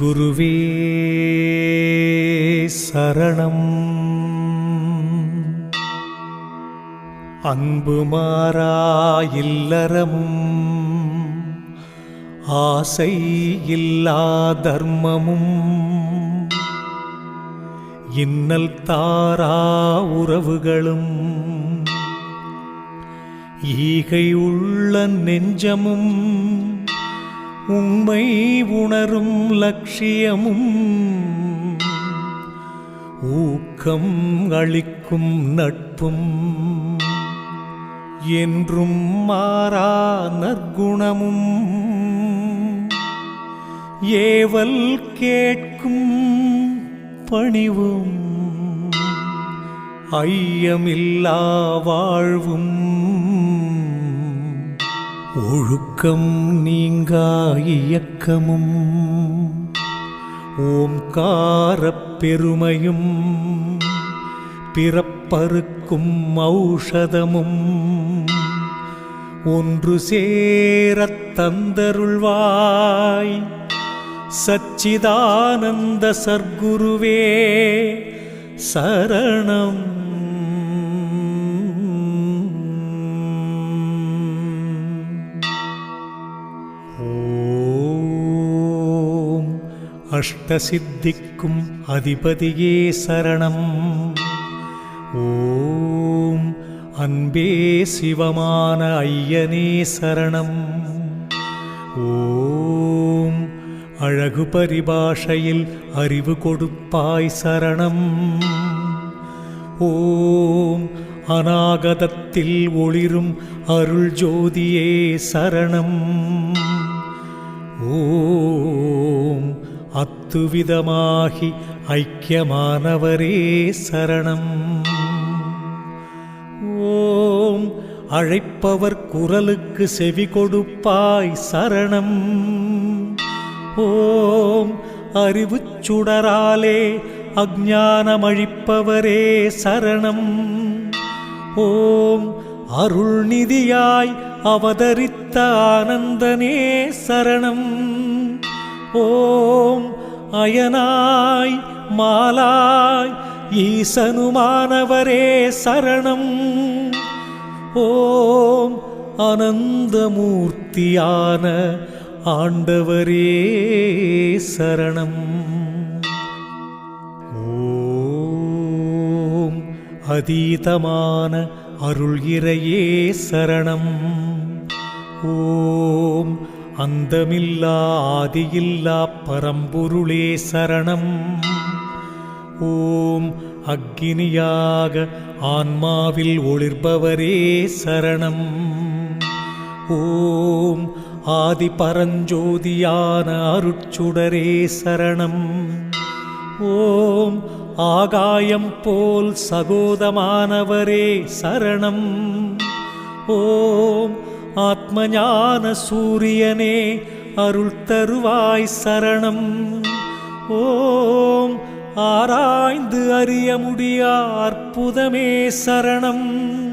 குருவே சரணம். அன்பு மாறா இல்லறமும் ஆசை இல்லா தர்மமும். இன்னல் தாரா உறவுகளும் ஈகை உள்ள நெஞ்சமும் உண்மை உணரும் லட்சியமும் ஊக்கம் அளிக்கும் நட்பும் என்றும் மாறா நற்குணமும். ஏவல் கேட்கும் பணிவும் ஐயமில்லா வாழ்வும். ஒழுக்கம் நீங்கா இயக்கமும் ஓம்காரப் பெருமையும் பிறப்பறுக்கும் ஔஷதமும். ஒன்று சேரத் தந்தருள்வாய் சச்சிதானந்த சர்க்குருவே சரணம். அஷ்டசித்திக்கும் அதிபதியே சரணம். ஓம் அன்பே சிவமான ஐயனே சரணம். ஓம் அழகு பரிபாஷையில் அறிவு கொடுப்பாய் சரணம். ஓம் அநாகதத்தில் ஒளிரும் அருள் ஜோதியே சரணம். ஓம் அத்துவிதமாகி ஐக்கியமானவரே சரணம். ஓம் அழைப்பவர் குரலுக்கு செவி கொடுப்பாய் சரணம். ஓம் அறிவு சுடராலே அஜானமழிப்பவரே சரணம். ஓம் அருள்நிதியாய் அவதரித்த ஆனந்தனே சரணம். ஓம் அயனாய் மாலாய் ஈசனுமானவரே சரணம். ஓம் அனந்தமூர்த்தியான ஆண்டவரே சரணம். ஓம் அதீதமான அருள் இறையே சரணம். ஓம் அந்தமில்லா ஆதியில்லா பரம்பொருளே சரணம். ஓம் அக்கினியாக ஆன்மாவில் ஒளிர்பவரே சரணம். ஓம் ஆதி பரஞ்சோதியான அருட்சுடரே சரணம். ஓம் ஆகாயம் போல் சகோதமானவரே சரணம். ஓம் ஆத்மஞான சூரியனே அருள் தருவாய் சரணம். ஓம் ஆராய்ந்து அறிய முடியா அற்புதமே சரணம்.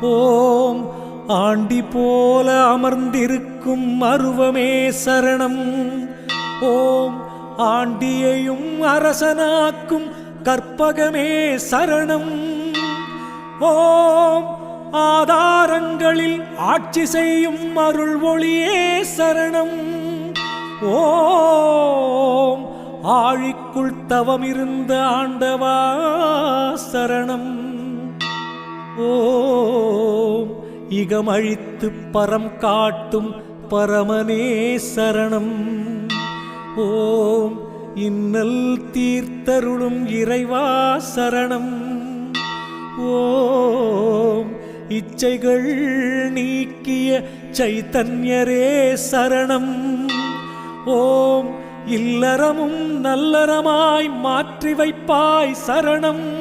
ஓம் ஆண்டி போல அமர்ந்திருக்கும் அருவமே சரணம். ஓம் ஆண்டியையும் அரசனாக்கும் கற்பகமே சரணம். ஓம் ஆதாரங்களில் ஆட்சி செய்யும் அருள் ஒளியே சரணம். ஓம் ஆழிக்குள் தவம் இருந்த ஆண்டவா சரணம். ஓம் இகமழித்து பரம் காட்டும் பரமனே சரணம். ஓம் இன்னல் தீர்த்தருளும் இறைவா சரணம். ஓம் இச்சைகள் நீக்கிய சைத்தன்யரே சரணம். ஓம் இல்லறமும் நல்லறமாய் மாற்றி வைப்பாய் சரணம்.